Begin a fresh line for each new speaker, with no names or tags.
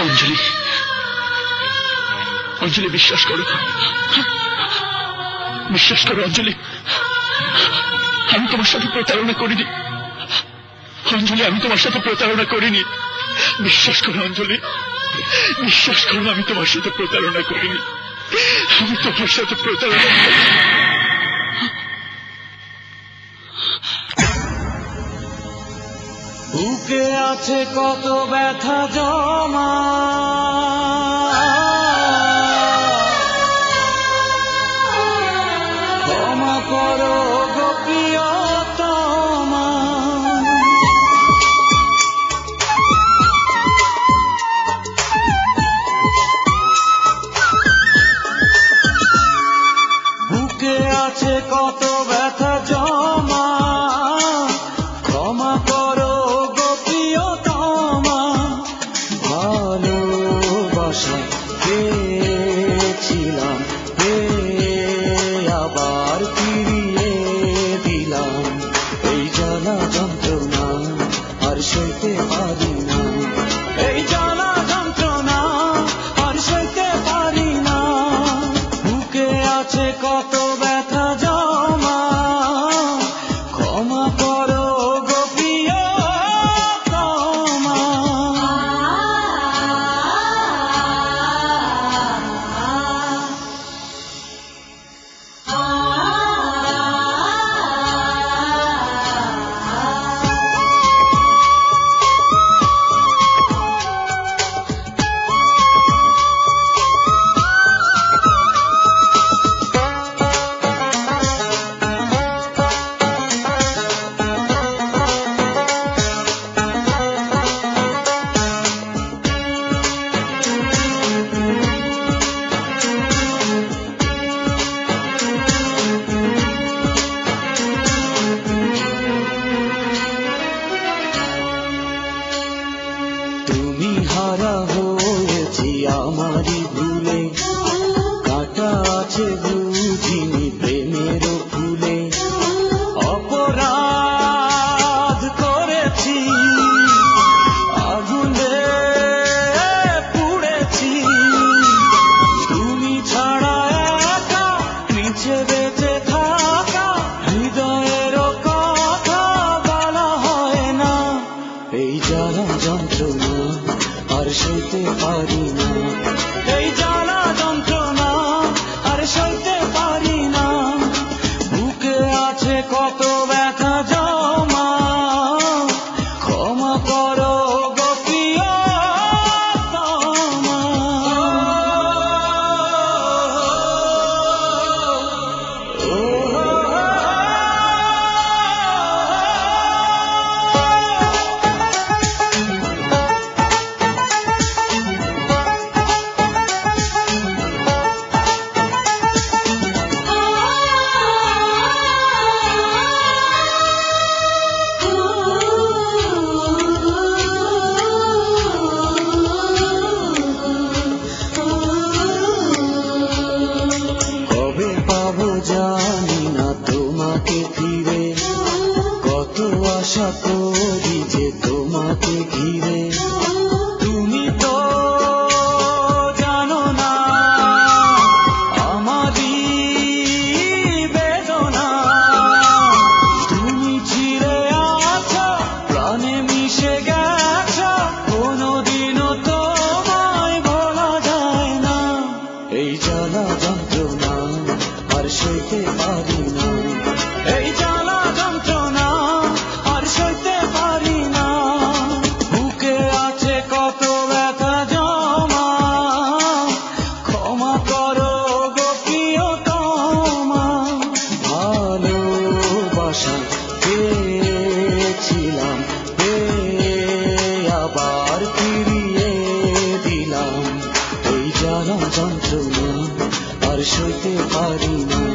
অঞ্জলি। অঞ্জলি, বিশ্বাস করো। বিশ্বাস করো, অঞ্জলি। আমি তোমার সাথে প্রতারণা করিনি। অঞ্জলি, আমি তোমার সাথে প্রতারণা করিনি। বিশ্বাস করো, অঞ্জলি। বিশ্বাস করো, আমি তোমার সাথে প্রতারণা করিনি। আমি তোমার সাথে প্রতারণা
বুকে আছে কত ব্যথা জমা। ক্ষমা করো গোপিয়া আবার ফিরে They আশা করি যে তোমাকে ঘিরে ভালোবাসা পেয়েছিলাম আবার ফিরিয়ে দিলাম। এই জ্বালা যন্ত্রণা আর সইতে পারি না